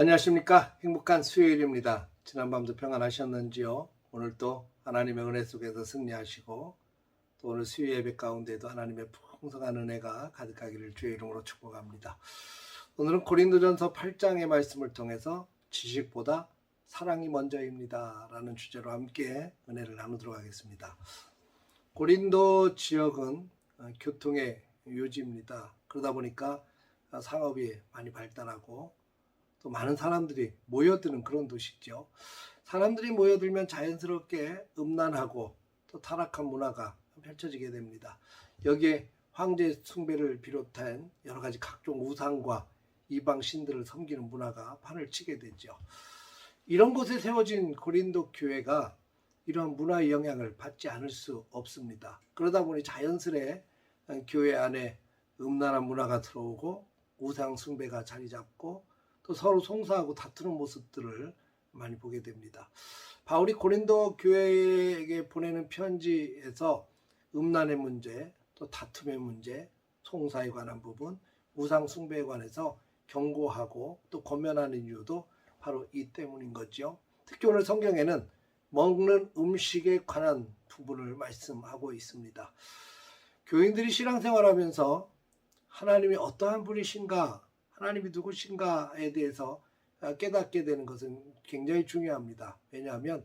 안녕하십니까. 행복한 수요일입니다. 지난밤도 평안하셨는지요? 오늘도 하나님의 은혜 속에서 승리하시고 또 오늘 수요 예배 가운데도 하나님의 풍성한 은혜가 가득하기를 주의 이름으로 축복합니다. 오늘은 고린도전서 8장의 말씀을 통해서 지식보다 사랑이 먼저입니다. 라는 주제로 함께 은혜를 나누도록 하겠습니다 고린도 지역은 어, 교통의 요지입니다 그러다 보니까 어, 상업이 많이 발달하고 또 많은 사람들이 모여드는 그런 도시죠. 사람들이 모여들면 자연스럽게 음란하고 또 타락한 문화가 펼쳐지게 됩니다. 여기에 황제 숭배를 비롯한 여러 가지 각종 우상과 이방 신들을 섬기는 문화가 판을 치게 되죠. 이런 곳에 세워진 고린도 교회가 이런 문화의 영향을 받지 않을 수 없습니다. 그러다 보니 자연스레 교회 안에 음란한 문화가 들어오고 우상 숭배가 자리 잡고 또 서로 송사하고 다투는 모습들을 많이 보게 됩니다. 바울이 고린도 교회에게 보내는 편지에서 음란의 문제, 또 다툼의 문제, 송사에 관한 부분, 우상 숭배에 관해서 경고하고 또 권면하는 이유도 바로 이 때문인 거죠. 특히 오늘 성경에는 먹는 음식에 관한 부분을 말씀하고 있습니다. 교인들이 신앙생활하면서 하나님이 어떠한 분이신가 하나님이 누구신가에 대해서 깨닫게 되는 것은 굉장히 중요합니다. 왜냐하면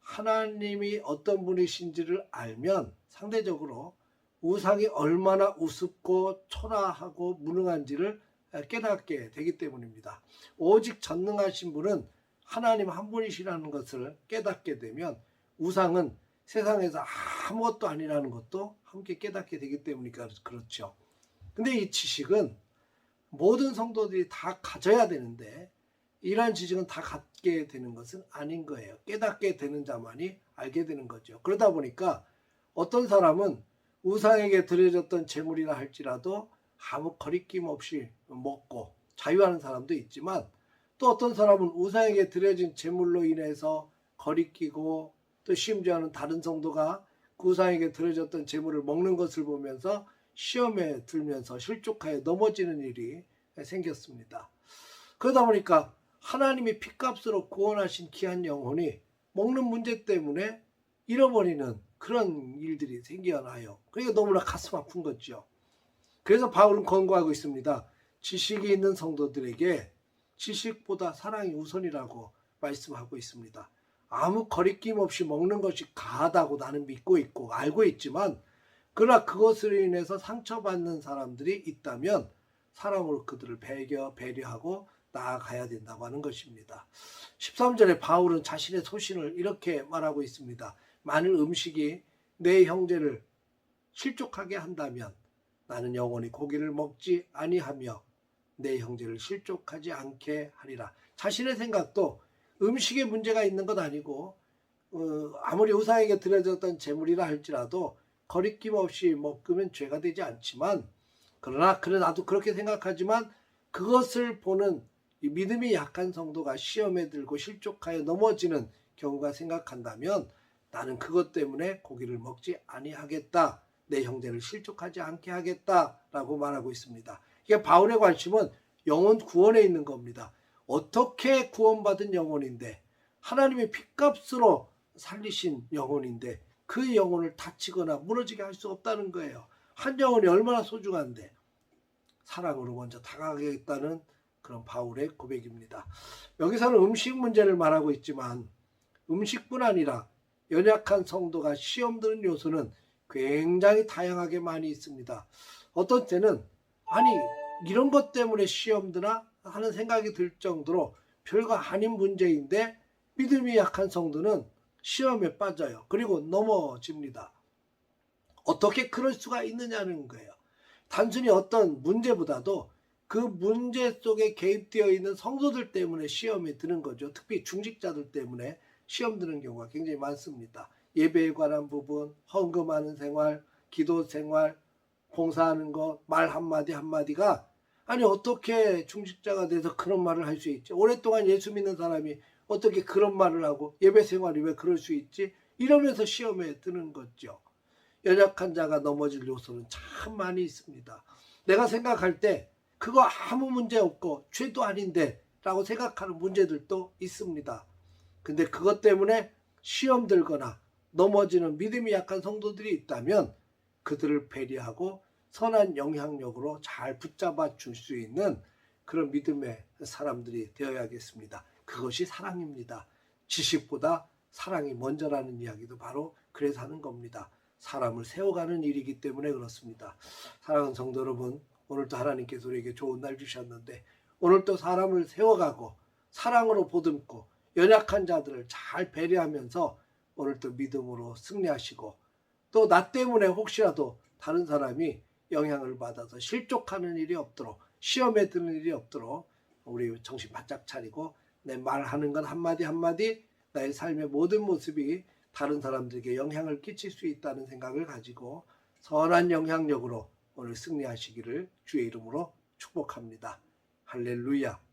하나님이 어떤 분이신지를 알면 상대적으로 우상이 얼마나 우습고 초라하고 무능한지를 깨닫게 되기 때문입니다. 오직 전능하신 분은 하나님 한 분이시라는 것을 깨닫게 되면 우상은 세상에서 아무것도 아니라는 것도 함께 깨닫게 되기 때문이니까 그렇죠. 근데 이 지식은 모든 성도들이 다 가져야 되는데 이러한 지식은 다 갖게 되는 것은 아닌 거예요. 깨닫게 되는 자만이 알게 되는 거죠. 그러다 보니까 어떤 사람은 우상에게 드려졌던 재물이라 할지라도 아무 거리낌 없이 먹고 자유하는 사람도 있지만 또 어떤 사람은 우상에게 드려진 재물로 인해서 거리끼고 또 심지어는 다른 성도가 그 우상에게 드려졌던 재물을 먹는 것을 보면서 시험에 들면서 실족하여 넘어지는 일이 생겼습니다. 그러다 보니까 하나님이 피값으로 구원하신 귀한 영혼이 먹는 문제 때문에 잃어버리는 그런 일들이 생겨나요. 그러니까 너무나 가슴 아픈 거죠. 그래서 바울은 권고하고 있습니다. 지식이 있는 성도들에게 지식보다 사랑이 우선이라고 말씀하고 있습니다. 아무 거리낌 없이 먹는 것이 가하다고 나는 믿고 있고 알고 있지만 그러나 그것으로 인해서 상처받는 사람들이 있다면 사랑으로 그들을 배겨 배려하고 나아가야 된다고 하는 것입니다. 13절에 바울은 자신의 소신을 이렇게 말하고 있습니다. 만일 음식이 내 형제를 실족하게 한다면 나는 영원히 고기를 먹지 아니하며 내 형제를 실족하지 않게 하리라. 자신의 생각도 음식에 문제가 있는 것 아니고 어, 아무리 우상에게 드려졌던 재물이라 할지라도 거리낌 없이 먹으면 죄가 되지 않지만 그러나 그래 나도 그렇게 생각하지만 그것을 보는 믿음이 약한 성도가 시험에 들고 실족하여 넘어지는 경우가 생각한다면 나는 그것 때문에 고기를 먹지 아니하겠다. 내 형제를 실족하지 않게 하겠다라고 말하고 있습니다. 이게 바울의 관심은 영혼 구원에 있는 겁니다. 어떻게 구원받은 영혼인데 하나님의 핏값으로 살리신 영혼인데 그 영혼을 다치거나 무너지게 할 수 없다는 거예요. 한 영혼이 얼마나 소중한데 사랑으로 먼저 다가가겠다는 그런 바울의 고백입니다. 여기서는 음식 문제를 말하고 있지만 음식뿐 아니라 연약한 성도가 시험 드는 요소는 굉장히 다양하게 많이 있습니다. 어떤 때는 아니 이런 것 때문에 시험 드나 하는 생각이 들 정도로 별거 아닌 문제인데 믿음이 약한 성도는 시험에 빠져요. 그리고 넘어집니다. 어떻게 그럴 수가 있느냐는 거예요. 단순히 어떤 문제보다도 그 문제 속에 개입되어 있는 성도들 때문에 시험에 드는 거죠. 특히 중직자들 때문에 시험 드는 경우가 굉장히 많습니다. 예배에 관한 부분, 헌금하는 생활, 기도 생활, 봉사하는 것, 말 한마디 한마디가 아니 어떻게 중직자가 돼서 그런 말을 할 수 있지? 오랫동안 예수 믿는 사람이 어떻게 그런 말을 하고 예배 생활이 왜 그럴 수 있지? 이러면서 시험에 드는 거죠. 연약한 자가 넘어질 요소는 참 많이 있습니다. 내가 생각할 때 그거 아무 문제 없고 죄도 아닌데 라고 생각하는 문제들도 있습니다. 근데 그것 때문에 시험 들거나 넘어지는 믿음이 약한 성도들이 있다면 그들을 배려하고 선한 영향력으로 잘 붙잡아 줄 수 있는 그런 믿음의 사람들이 되어야겠습니다. 그것이 사랑입니다. 지식보다 사랑이 먼저라는 이야기도 바로 그래서 하는 겁니다. 사람을 세워가는 일이기 때문에 그렇습니다. 사랑하는 성도 여러분, 오늘도 하나님께서 우리에게 좋은 날 주셨는데 오늘도 사람을 세워가고 사랑으로 보듬고 연약한 자들을 잘 배려하면서 오늘도 믿음으로 승리하시고 또 나 때문에 혹시라도 다른 사람이 영향을 받아서 실족하는 일이 없도록 시험에 드는 일이 없도록 우리 정신 바짝 차리고 내 말하는 건 한마디 한마디 나의 삶의 모든 모습이 다른 사람들에게 영향을 끼칠 수 있다는 생각을 가지고 선한 영향력으로 오늘 승리하시기를 주의 이름으로 축복합니다. 할렐루야.